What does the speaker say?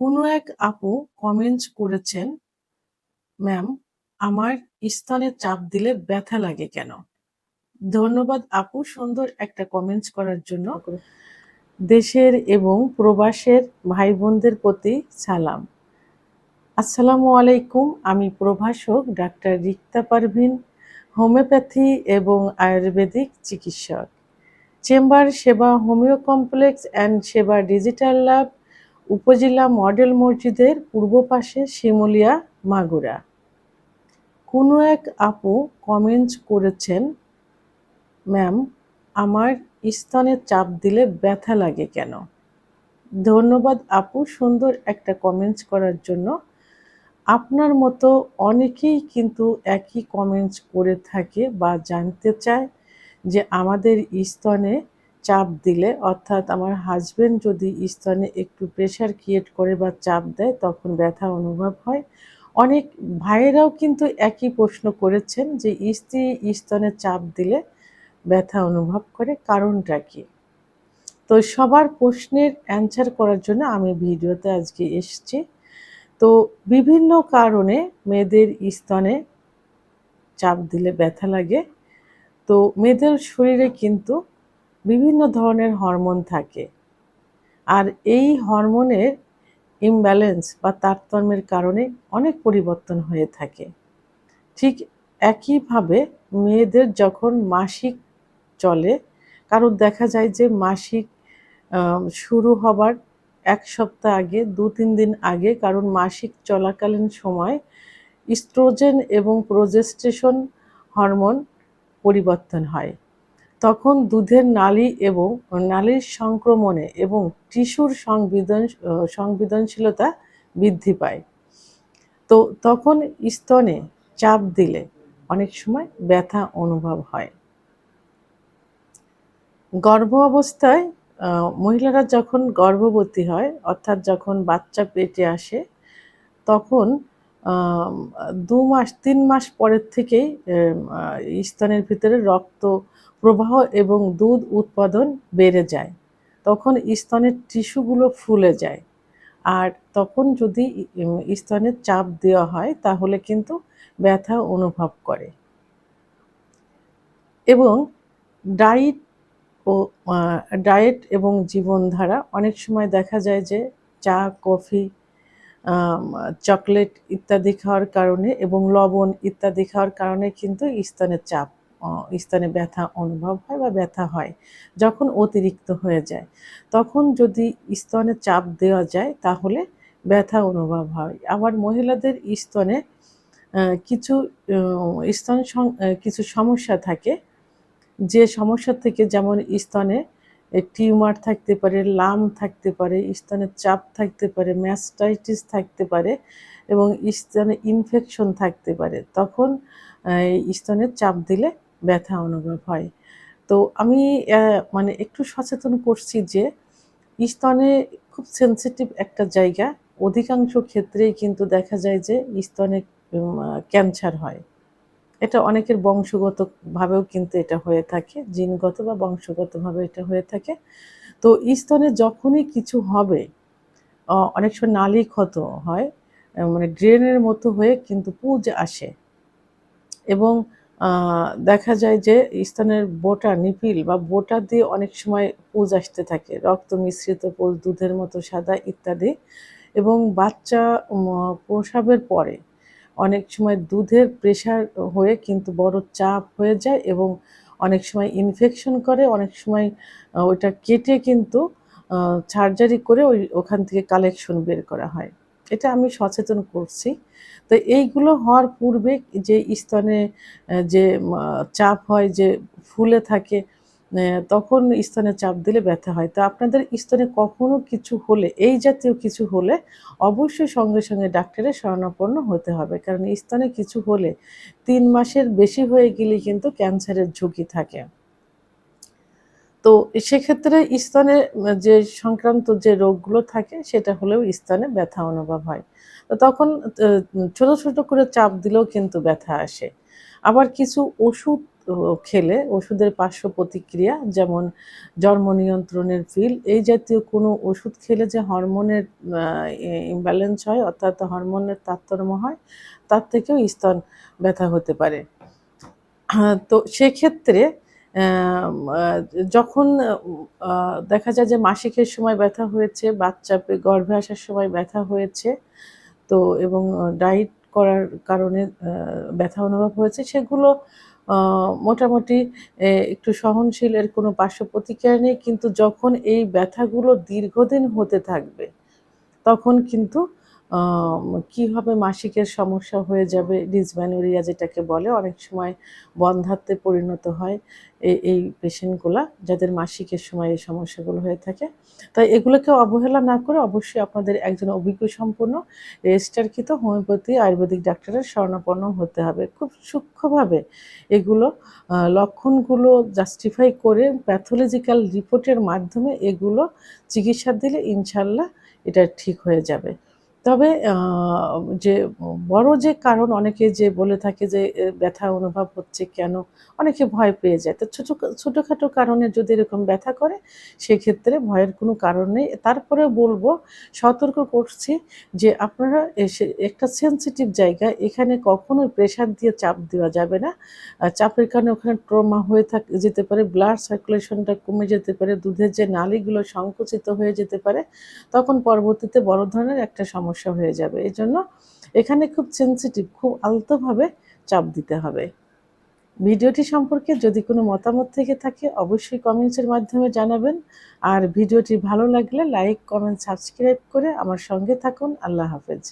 কোনো এক আপু কমেন্ট করেছেন ম্যাম আমার স্তনে চাপ দিলে ব্যথা লাগে কেন? ধন্যবাদ আপু, সুন্দর একটা কমেন্টস করার জন্য। দেশের এবং প্রবাসের ভাই বোনদের প্রতি সালাম। আসসালামু আলাইকুম, আমি প্রভাষক ডাক্তার রিক্তা পারভিন, হোমিওপ্যাথি এবং আয়ুর্বেদিক চিকিৎসক। Chamber Seba homeo complex and Seba digital lab উপজেলা মডেল মসজিদের পূর্ব পাশে শিমুলিয়া মাগুরা। কোনো এক আপু কমেন্টস করেছেন, ম্যাম, আমার স্তনে চাপ দিলে ব্যথা লাগে কেন? ধন্যবাদ আপু সুন্দর একটা কমেন্টস করার জন্য। আপনার মতো অনেকেই কিন্তু একই কমেন্টস করে থাকে বা জানতে চায় যে আমাদের স্তনে চাপ দিলে, অর্থাৎ আমার হাজবেন্ড যদি স্তনে একটু প্রেশার ক্রিয়েট করে বা চাপ দেয়, তখন ব্যথা অনুভব হয়। অনেক ভাইয়েরাও কিন্তু একই প্রশ্ন করেছেন যে স্ত্রী স্তনে চাপ দিলে ব্যথা অনুভব করে কারণটা কি? তো সবার প্রশ্নের অ্যান্সার করার জন্য আমি ভিডিওতে আজকে এসেছি। তো বিভিন্ন কারণে মেয়েদের স্তনে চাপ দিলে ব্যথা লাগে। তো মেয়েদের শরীরে কিন্তু বিভিন্ন ধরনের হরমোন থাকে। আর এই হরমোনের ইমব্যালেন্স বা তারতম্যের কারণে অনেক পরিবর্তন হয়ে থাকে। ঠিক একইভাবে মেয়েদের যখন মাসিক চলে, কারণ দেখা যায় যে মাসিক শুরু হবার এক সপ্তাহ আগে, দু তিন দিন আগে কারণ মাসিক চলাকালীন সময় ইস্ট্রোজেন এবং প্রোজেস্টেশন হরমোন পরিবর্তন হয়। তখন দুধের নালী এবং নালীর সংক্রমণে এবং টিস্যুর সংবেদন সংবেদনশীলতা বৃদ্ধি পায়। তো তখন স্তনে চাপ দিলে অনেক সময় ব্যথা অনুভব হয়। গর্ভ অবস্থায় মহিলারা যখন গর্ভবতী হয়, অর্থাৎ যখন বাচ্চা পেটে আসে, তখন দু মাস, তিন মাস পরের থেকেই স্তনের ভিতরে রক্ত প্রবাহ এবং দুধ উৎপাদন বেড়ে যায়। তখন স্তনের টিস্যুগুলো ফুলে যায়। আর তখন যদি স্তনের চাপ দেওয়া হয়, তাহলে কিন্তু ব্যথা অনুভব করে। এবং ডায়েট ও ডায়েট এবং জীবনধারা, অনেক সময় দেখা যায় যে চা, কফি চকলেট ইত্যাদি খাওয়ার কারণে এবং লবণ ইত্যাদি খাওয়ার কারণে কিন্তু স্তনের চাপ স্তনে ব্যথা অনুভব হয় বা ব্যথা হয় যখন অতিরিক্ত হয়ে যায়। তখন যদি স্তনে চাপ দেওয়া যায় তাহলে ব্যথা অনুভব হয়। আবার মহিলাদের স্তনে কিছু স্তন কিছু সমস্যা থাকে। যে সমস্যা থেকে যেমন স্তনে টিউমার থাকতে পারে, লাম থাকতে পারে স্তনের চাপ থাকতে পারে, ম্যাস্টাইটিস থাকতে পারে এবং স্তনে ইনফেকশন থাকতে পারে। তখন স্তনের চাপ দিলে ব্যথা অনুভব হয়। তো আমি মানে একটু সচেতন করছি যে, স্তনে খুব সেন্সিটিভ একটা জায়গা। অধিকাংশ ক্ষেত্রেই কিন্তু দেখা যায় যে, স্তনে ক্যান্সার হয়। এটা অনেকের বংশগতভাবেও কিন্তু এটা হয়ে থাকে, জিনগত বা বংশগতভাবে এটা হয়ে থাকে। তো স্তনে যখনই কিছু হবে অনেক সময় নালী ক্ষত হয় মানে ড্রেনের মতো হয়ে কিন্তু পুজ আসে। এবং দেখা যায় যে স্তনের বোটা নিপিল বা বোটা দিয়ে অনেক সময় পুজ আসতে থাকে, রক্ত মিশ্রিত পুজ, দুধের মতো সাদা ইত্যাদি। এবং বাচ্চা প্রসাবের পরে অনেক সময় দুধের প্রেশার হয়ে কিন্তু বড় চাপ হয়ে যায় এবং অনেক সময় ইনফেকশন করে, অনেক সময় ওইটা কেটে কিন্তু সার্জারি করে ওই, ওখান থেকে কালেকশন বের করা হয়। এটা আমি সচেতন করছি। তো এইগুলো হওয়ার পূর্বে যে স্তনে যে চাপ হয়, যে ফুলে থাকে তখন স্তনে চাপ দিলে ব্যথা হয়। তো আপনাদের স্তনে কখনো কিছু হলে, এই জাতীয় কিছু হলে অবশ্যই সঙ্গে সঙ্গে ডাক্তারের শরণাপন্ন হতে হবে। কারণ স্তনে কিছু হলে তিন মাসের বেশি হয়ে গেলে কিন্তু ক্যান্সারের ঝুঁকি থাকে। তো সেক্ষেত্রে স্তনে যে সংক্রান্ত যে রোগগুলো থাকে, সেটা হলেও স্তনে ব্যথা অনুভব হয়। তো তখন ছোট ছোট করে চাপ দিলেও কিন্তু ব্যথা আসে। আবার কিছু ওষুধ খেলে ওষুধের পার্শ্ব প্রতিক্রিয়া, যেমন জন্ম নিয়ন্ত্রণের পিল এই জাতীয় কোনো ওষুধ খেলে যে হরমোনের ইমব্যালেন্স হয়, অর্থাৎ হরমোনের তারতম্য হয়, তার থেকেও স্তন ব্যথা হতে পারে। তো সেক্ষেত্রে যখন দেখা যায় যে মাসিকের সময় ব্যথা হয়েছে, বাচ্চা গর্ভে আসার সময় ব্যথা হয়েছে, তো এবং ডায়েট করার কারণে ব্যথা অনুভব হয়েছে, সেগুলো মোটামুটি একটু সহনশীল এর কোনো পার্শ্ব প্রতিক্রিয়া নেই, কিন্তু যখন এই ব্যথাগুলো দীর্ঘদিন হতে থাকবে, তখন কিন্তু কি হবে মাসিকের সমস্যা হয়ে যাবে, ডিসম্যানোরিয়া যেটাকে বলে, অনেক সময় বন্ধাত্বে পরিণত হয় এই এই পেশেন্টগুলা, যাদের মাসিকের সময় এই সমস্যাগুলো হয়ে থাকে। তাই এগুলোকে অবহেলা না করে অবশ্যই আপনাদের একজন অভিজ্ঞ সম্পন্ন রেজিস্টারকৃত হোমিওপ্যাথি আয়ুর্বেদিক ডাক্তারের শরণাপন্ন হতে হবে। খুব সূক্ষ্মভাবে এগুলো লক্ষণগুলো জাস্টিফাই করে প্যাথোলজিক্যাল রিপোর্টের মাধ্যমে এগুলো চিকিৎসা দিলে ইনশাল্লাহ এটা ঠিক হয়ে যাবে। তবে যে বড় যে কারণ অনেকে যে বলে থাকে যে ব্যথা অনুভব হচ্ছে কেন, অনেকে ভয় পেয়ে যায়। তো ছোটো, ছোটোখাটো কারণে যদি এরকম ব্যথা করে, সেক্ষেত্রে ভয়ের কোনো কারণ নেই। তারপরে বলব, সতর্ক করছি যে আপনারা এসে একটা সেন্সিটিভ জায়গা, এখানে কখনোই প্রেশার দিয়ে চাপ দেওয়া যাবে না। চাপের কারণে ওখানে ট্রমা হয়ে থাক, যেতে পারে ব্লাড সার্কুলেশনটা কমে যেতে পারে, দুধের যে নালীগুলো সংকুচিত হয়ে যেতে পারে, তখন পরবর্তীতে বড় ধরনের একটা সমস্যা হয়ে যাবে। এই জন্য এখানে খুব সেন্সিটিভ খুব আলতোভাবে চাপ দিতে হবে। ভিডিওটি সম্পর্কে যদি কোনো মতামত থেকে থাকে, অবশ্যই কমেন্টসের মাধ্যমে জানাবেন। আর ভিডিওটি ভালো লাগলে লাইক কমেন্ট সাবস্ক্রাইব করে আমার সঙ্গে থাকুন। আল্লাহ হাফেজ।